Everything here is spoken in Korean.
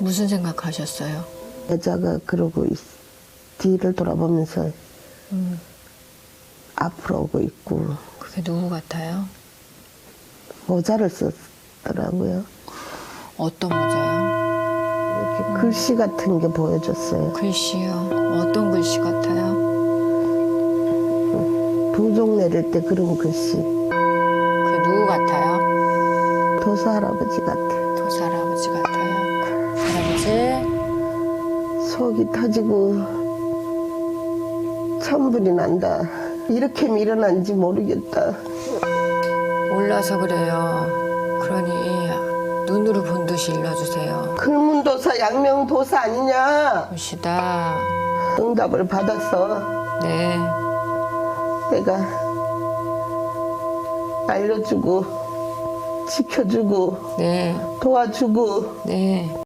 무슨 생각하셨어요? 여자가 그러고 있, 뒤를 돌아보면서 음, 앞으로 오고 있고 그게 누구 같아요? 모자를 썼더라고요. 어떤 모자요? 이렇게 글씨 같은 게 보여줬어요. 글씨요. 어떤 글씨 같아요? 동종 내릴 때 그런 글씨. 그 누구 같아요? 도사 할아버지 같아. 도사 속이 터지고 천불이 난다. 이렇게 밀어난지 모르겠다. 몰라서 그래요. 그러니 눈으로 본 듯이 일러주세요. 글문도사 양명도사 아니냐? 봅시다. 응답을 받았어. 네. 내가 알려주고 지켜주고 네. 도와주고 네.